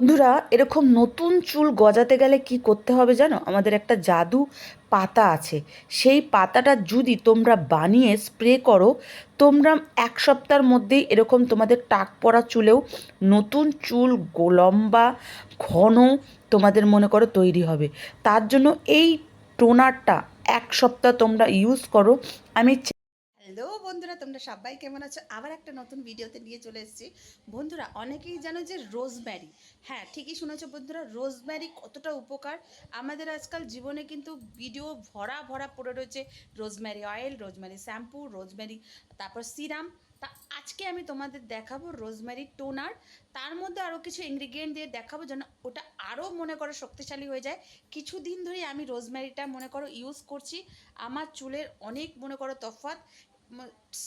বন্ধুরা, এরকম নতুন চুল গজাতে গেলে কি করতে হবে জানো? আমাদের একটা জাদু পাতা আছে। সেই পাতাটা যদি তোমরা বানিয়ে স্প্রে করো, তোমরা এক সপ্তাহের মধ্যেই এরকম তোমাদের টাক পড়া চুলেও নতুন চুল গো- লম্বা, ঘন তোমাদের মনে করো তৈরি হবে। তার জন্য এই টোনারটা এক সপ্তাহ তোমরা ইউজ করো। আমি হ্যালো বন্ধুরা, তোমরা সবাই কেমন আছো? আবার একটা নতুন ভিডিওতে নিয়ে চলে এসেছি। বন্ধুরা, অনেকেই জানো যে রোজম্যারি। হ্যাঁ ঠিকই শুনেছো বন্ধুরা, রোজম্যারি কতটা উপকার? আমাদের আজকাল জীবনে কিন্তু ভিডিও ভরা ভরা পড়ে রয়েছে। Rosemary oil, rosemary shampoo, rosemary, তারপর সিরাম তা আজকে আমি তোমাদের দেখাবো রোজম্যারি টোনার। তার মধ্যে আরও কিছু ইনগ্রিডিয়েন্ট দিয়ে দেখাবো যেন ওটা আরও মনে করো শক্তিশালী হয়ে যায়। কিছুদিন ধরেই আমি রোজম্যারিটা মনে করো ইউজ করছি। আমার চুলের অনেক মনে করো তফাৎ।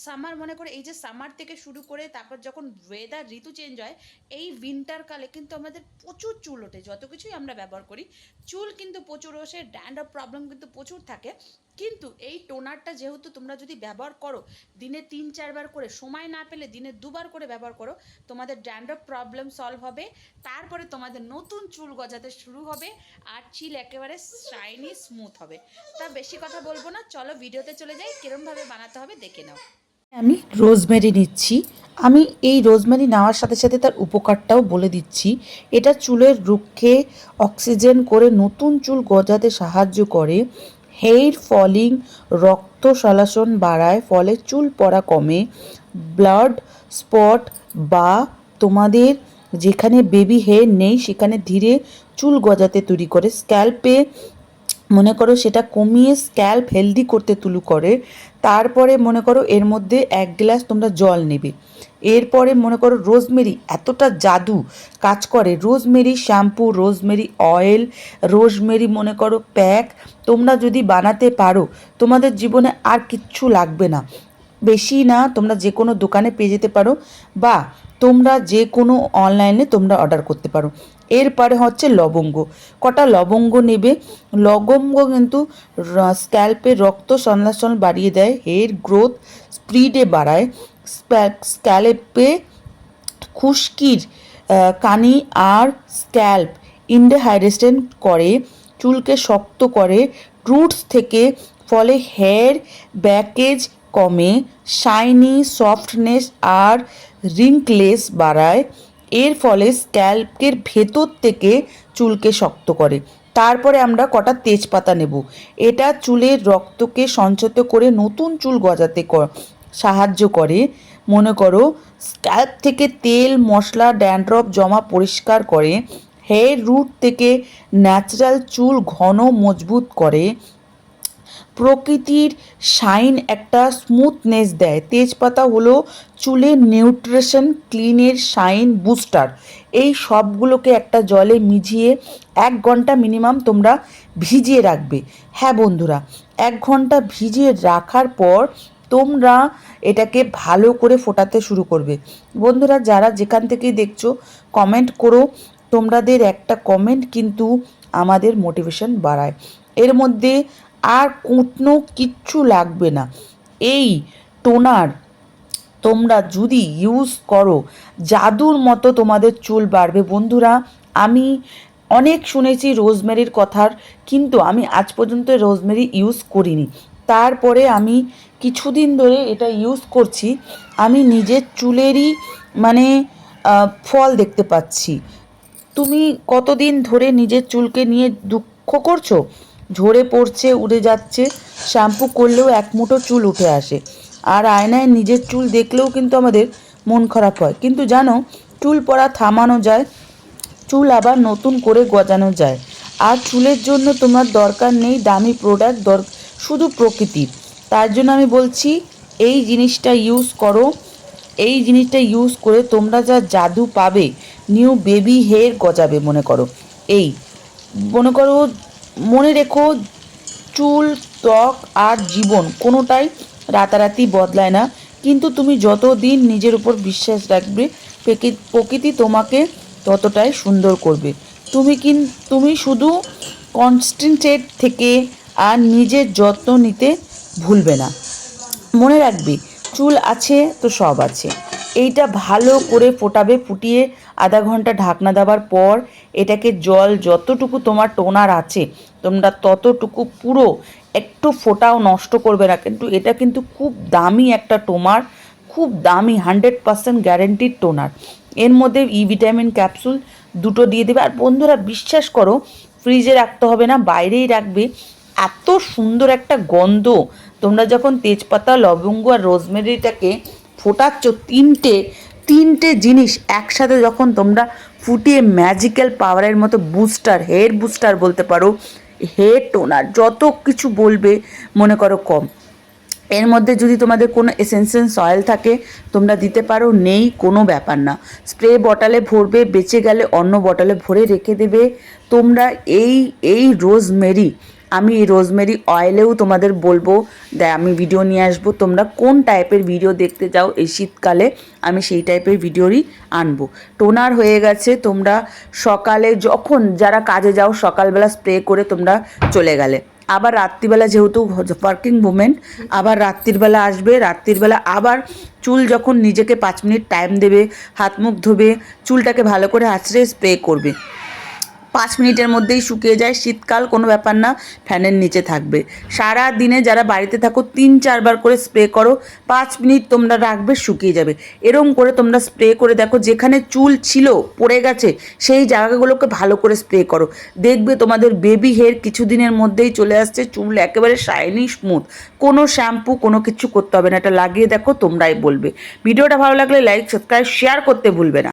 সামার মনে করে এই যে সামার থেকে শুরু করে তারপর যখন ওয়েদার ঋতু চেঞ্জ হয়, এই উইন্টার কালে কিন্তু আমাদের প্রচুর চুল ওঠে। যত কিছুই আমরা ব্যবহার করি, চুল কিন্তু প্রচুর ওঠে ড্যান্ড্রফ প্রবলেম কিন্তু প্রচুর থাকে। কিন্তু এই টোনারটা যেহেতু তোমরা যদি ব্যবহার করো, দিনে তিন চারবার করে সময় না পেলে দিনে দুবার করে ব্যবহার করো। তোমাদের ড্যান্ড্রফ প্রবলেম সলভ হবে। তারপরে তোমাদের নতুন চুল গজাতে শুরু হবে আর চিল একেবারে শাইনি স্মুথ হবে। তা বেশি কথা বলব না। চলো ভিডিওতে চলে যাই। কিরমভাবে বানাতে হবে দেখে নাও। আমি রোজমেরি নিচ্ছি। আমি এই রোজমেরি নেওয়ার সাথে সাথে তার উপকারটাও বলে দিচ্ছি। এটা চুলের রুক্ষে অক্সিজেন করে নতুন চুল গজাতে সাহায্য করে। হেয়ার ফলিং রক্ত সলাসন বাড়ায়, ফলে চুল পড়া কমে। ব্লাড স্পট বা তোমাদের যেখানে বেবি হেয়ার নেই, সেখানে ধীরে চুল গজাতে তৈরি করে। স্ক্যাল্পে মনে করো সেটা কমিয়ে স্ক্যাল্প হেলদি করতে তুলু করে। তারপরে মনে করো এর মধ্যে এক গ্লাস তোমরা জল নেবে। এরপরে মনে করো রোজমেরি এতটা জাদু কাজ করে। Rosemary shampoo rosemary oil rosemary মনে করো প্যাক তোমরা যদি বানাতে পারো, তোমাদের জীবনে আর কিচ্ছু লাগবে না। বেশি না তোমরা যে কোনো দোকানে পেয়ে যেতে পারো বা তোমরা যে কোনো অনলাইনে তোমরা অর্ডার করতে পারো। এরপরে হচ্ছে লবঙ্গ। কটা লবঙ্গ নেবে? লবঙ্গ কিন্তু স্ক্যাল্পে রক্ত সংশ্লেষণ বাড়িয়ে দেয় হেয়ার গ্রোথ স্পিডে বাড়ায়। স্ক্যাল্পে খুশকির কানি আর স্ক্যাল্প ইনডেহাইড্রেশন করে, চুলকে শক্ত করে রুটস থেকে ফলে হেয়ার ব্যাকেজ কমে শাইনি সফটনেস আর রিঙ্কলেস বাড়ায়। এর ফলে স্ক্যাল্পের ভেতর থেকে চুলকে শক্ত করে। তারপরে আমরা কটা তেজপাতা নেব। এটা চুলের রক্তকে সঞ্চিত করে নতুন চুল গজাতে সাহায্য করে। মনে করো স্ক্যাল্প থেকে তেল, মশলা ড্যান্ড্রফ জমা পরিষ্কার করে। হেয়ার রুট থেকে ন্যাচারাল চুল ঘন মজবুত করে। প্রকৃতির শাইন একটা স্মুথনেস দেয়। তেজপাতা হলো চুলের নিউট্রিশন, ক্লিনের শাইন বুস্টার। এই সবগুলোকে একটা জলে মিজিয়ে এক ঘণ্টা মিনিমাম তোমরা ভিজিয়ে রাখবে। হ্যাঁ বন্ধুরা, এক ঘণ্টা ভিজিয়ে রাখার পর তোমরা এটাকে ভালো করে ফোটাতে শুরু করবে। বন্ধুরা, যারা যেখান থেকেই দেখছ কমেন্ট করো। তোমাদের একটা কমেন্ট কিন্তু আমাদের মোটিভেশন বাড়ায়। এর মধ্যে আর কোনো কিচ্ছু লাগবে না। এই টোনার তোমরা যদি ইউজ করো, জাদুর মতো তোমাদের চুল বাড়বে। বন্ধুরা, আমি অনেক শুনেছি রোজমেরির কথার, কিন্তু আমি আজ পর্যন্ত রোজমেরি ইউজ করিনি। তারপরে আমি কিছুদিন ধরে এটা ইউজ করছি। আমি নিজের চুলেরই মানে ফল দেখতে পাচ্ছি। তুমি কতদিন ধরে নিজের চুলকে নিয়ে দুঃখ করছ? ঝরে পড়ছে, উড়ে যাচ্ছে। শ্যাম্পু করলেও এক মুঠো চুল উঠে আসে। আর আয়নায় নিজের চুল দেখলেও কিন্তু আমাদের মন খারাপ হয়। কিন্তু জানো, চুল পড়া থামানো যায়, চুল আবার নতুন করে গজানো যায়। আর চুলের জন্য তোমার দরকার নেই দামি প্রোডাক্ট দর, শুধু প্রকৃতির তার জন্য আমি বলছি, এই জিনিসটা ইউজ করো। এই জিনিসটা ইউজ করে তোমরা যা জাদু পাবে নিউ বেবি হেয়ার গজাবে মনে করো। এই, মনে করো মনে রেখো, চুল, ত্বক আর জীবন কোনোটাই রাতারাতি বদলায় না। কিন্তু তুমি যত দিন নিজের উপর বিশ্বাস রাখবে প্রকৃতি তোমাকে ততটাই সুন্দর করবে। তুমি কিন, তুমি শুধু কনস্ট্যান্টেড থেকে আর নিজের যত্ন নিতে ভুলবে না। মনে রাখবে, চুল আছে তো সব আছে। এইটা ভালো করে ফোটাবে, ফুটিয়ে আধা ঘণ্টা ঢাকনা দেওয়ার পর এটাকে জল যতটুকু তোমার টোনার আছে, তোমরা ততটুকু পুরো একটু ফোটাও নষ্ট করবে না। কিন্তু এটা কিন্তু খুব দামি একটা টোমার, খুব দামি, হান্ড্রেড পার্সেন্ট গ্যারেন্টিড টোনার। এর মধ্যে ই ভিটামিন ক্যাপসুল দুটো দিয়ে দেবে। আর বন্ধুরা, বিশ্বাস করো, ফ্রিজে রাখতে হবে না, বাইরেই রাখবে। এত সুন্দর একটা গন্ধ। তোমরা যখন তেজপাতা, লবঙ্গ আর রোজমেরিটাকে ফোটাচ্ছ তিনটে তিনটে জিনিস একসাথে যখন তোমরা ফুটিয়ে ম্যাজিক্যাল পাওয়ারের মতো বুস্টার হেয়ার বুস্টার বলতে পারো হেয়ার টোনার যত কিছু বলবে, মনে করো কম। এর মধ্যে যদি তোমাদের কোনো এসেন্সিয়াল অয়েল থাকে, তোমরা দিতে পারো, নেই, কোনো ব্যাপার না। স্প্রে বটলে ভরবে, বেঁচে গেলে অন্য বটলে ভরে রেখে দেবে। তোমরা এই এই রোজমেরি আমি এই রোজমেরি অয়েলেও তোমাদের বলব আমি ভিডিও নিয়ে আসব, তোমরা কোন টাইপের ভিডিও দেখতে যাও এই শীতকালে, আমি সেই টাইপের ভিডিওরই আনব। টোনার হয়ে গেছে, তোমরা সকালে যখন যারা কাজে যাও, সকালবেলা স্প্রে করে তোমরা চলে গেলে। আবার রাত্রিবেলা যেহেতু ওয়ার্কিং মুমেন্ট আবার রাত্রিবেলা আসবে, রাত্রিবেলা আবার চুল যখন নিজেকে পাঁচ মিনিট টাইম দেবে, হাত মুখ ধোবে, চুলটাকে ভালো করে আছড়ে স্প্রে করবে। পাঁচ মিনিটের মধ্যেই শুকিয়ে যায়। শীতকাল কোনো ব্যাপার না, ফ্যানের নিচে থাকবে। সারা দিনে যারা বাড়িতে থাকো, তিন চারবার করে স্প্রে করো, পাঁচ মিনিট তোমরা রাখবে, শুকিয়ে যাবে। এরম করে তোমরা স্প্রে করে দেখো, যেখানে চুল ছিল, পড়ে গেছে, সেই জায়গাগুলোকে ভালো করে স্প্রে করো। দেখবে তোমাদের বেবি হেয়ার কিছুদিনের মধ্যেই চলে আসছে, চুল একেবারে শাইনি স্মুথ। কোনো শ্যাম্পু, কোনো কিছু করতে হবে না, এটা লাগিয়ে দেখো, তোমরাই বলবে। ভিডিওটা ভালো লাগলে লাইক, সাবস্ক্রাইব, শেয়ার করতে ভুলবে না।